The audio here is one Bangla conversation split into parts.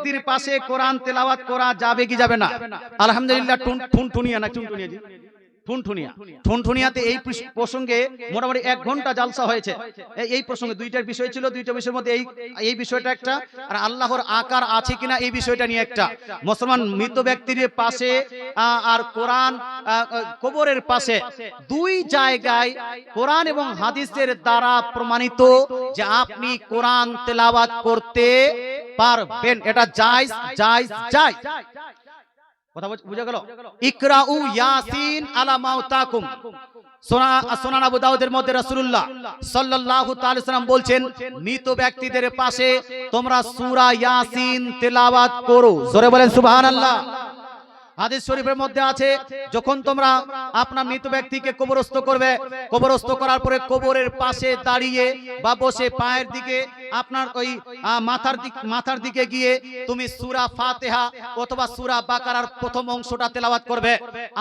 ব্যক্তির পাশে কোরআন তেলাওয়াত করা যাবে কি যাবে না? আলহামদুলিল্লাহ ঠুনঠুনিয়া না ঠুনঠুনিয়া। ঠুনঠুনিয়াতে এই প্রসঙ্গে মোটামুটি এক ঘণ্টা জালসা হয়েছে। এই- প্রসঙ্গে দুইটার বিষয় ছিল, দুইটা বিষয়ের মধ্যে এই এই বিষয়টা একটা। আর আল্লাহর আকার আছে কিনা এই বিষয়টা নিয়ে একটা। মুসলমান মৃত ব্যক্তির পাশে আর কোরআন কবরের পাশে দুই জায়গায় কোরআন এবং হাদিসের দ্বারা প্রমাণিত যে আপনি কোরআন তেলাওয়াত করতে পারবেন। এটা জায়জ জায়জ জায়জ। কথা বুঝ- গেল? ইকরাউ ইয়াসিন আলা মাউতাকুম। সোনা, সোনান আবু দাউদের মধ্যে রাসূলুল্লাহ সাল্লাল্লাহু তাআলা সাল্লাম বলছেন, মৃত ব্যক্তিদের পাশে তোমরা সূরা ইয়াসিন তেলাওয়াত করো। জোরে বলেন সুবহানাল্লাহ। হাদিস শরীফের মধ্যে আছে, যখন তোমরা আপনার মৃত ব্যক্তিকে কবরস্থ করবে, কবরস্থ করার পরে কবরের পাশে দাঁড়িয়ে বা বসে পায়ের দিকে আপনার ওই মাথার দিক, মাথার দিকে গিয়ে তুমি সুরা ফাতেহা অথবা সুরা বাকারার প্রথম অংশটা তেলাওয়াত করবে।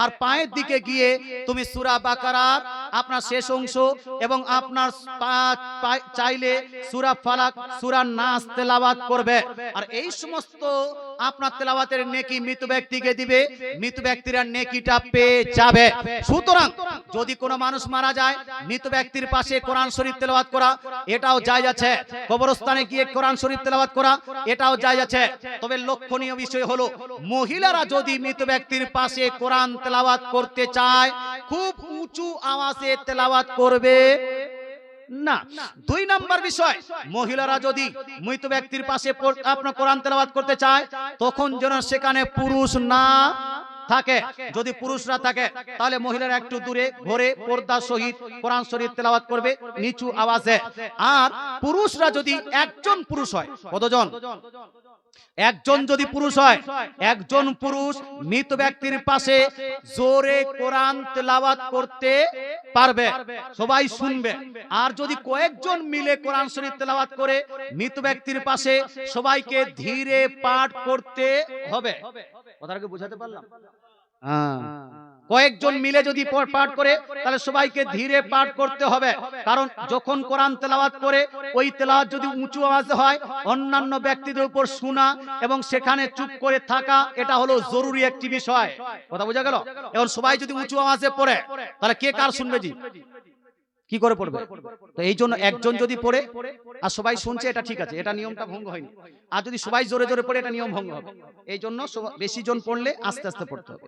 আর পায়ের দিকে গিয়ে তুমি সুরা বাকারার আপনার শেষ অংশ এবং আপনার চাইলে সূরা ফালাক সূরা নাস তেলাওয়াত করবে। আর এই সমস্ত আপনার তেলাওয়াতের নেকি মৃত ব্যক্তিকে দিবে। মৃত ব্যক্তিরা নেকিটা পেয়ে যাবে। সুতরাং যদি কোনো মানুষ মারা যায় মৃত ব্যক্তির পাশে কোরআন শরীফ তেলাওয়াত করা এটাও যায় আছে কবরস্থানে গিয়ে কোরআন শরীফ তেলাওয়াত করা এটাও যায় আছে তবে লক্ষণীয় বিষয় হলো মহিলারা যদি মৃত ব্যক্তির পাশে কোরআন তেলাওয়াত করতে চায় খুব উঁচু আওয়াজে তেলাওয়াত করবে? না। দুই নাম্বার বিষয় মহিলারা যদি মৃত ব্যক্তির পাশে আপনার কোরআন তেলাওয়াত করতে চায় তখন যেন সেখানে পুরুষ না থাকে। যদি পুরুষরা থাকে তাহলে মহিলারা একটু দূরে ঘরে পর্দা সহিত কোরআন শরীফ তেলাওয়াত করবে নিচু আওয়াজে। আর পুরুষরা যদি একজন পুরুষ হয় কতজন? একজন যদি পুরুষ হয় একজন পুরুষ মৃত ব্যক্তির পাশে জোরে কোরআন তেলাওয়াত করতে পারবে। সবাই শুনবে। আর যদি কয়েকজন মিলে কোরআন শরীফ তেলাওয়াত করে মৃত ব্যক্তির পাশে সবাইকে ধীরে পাঠ করতে হবে। কথাটাকে বোঝাতে পারলাম? হ্যাঁ। কয়েকজন মিলে যদি পাঠ করে তাহলে সবাইকে ধীরে পাঠ করতে হবে। কারণ যখন কোরআন তেলাওয়াত করে ওই তেলাওয়াত যদি উঁচু আওয়াজে হয় অন্যান্য ব্যক্তিদের উপর শোনা এবং সেখানে চুপ করে থাকা এটা হলো জরুরি একটি বিষয়। কথা বোঝা গেল? এখন সবাই যদি উঁচু আওয়াজে পড়ে তাহলে কে কার শুনবে জি? কি করে পড়বে? তো এই জন্য একজন যদি পড়ে আর সবাই শুনছে এটা ঠিক আছে এটা নিয়মটা ভঙ্গ হয়নি। আর যদি সবাই জোরে জোরে পড়ে এটা নিয়ম ভঙ্গ হবে। এই জন্য সবা- বেশি জন পড়লে আস্তে আস্তে পড়তে হবে।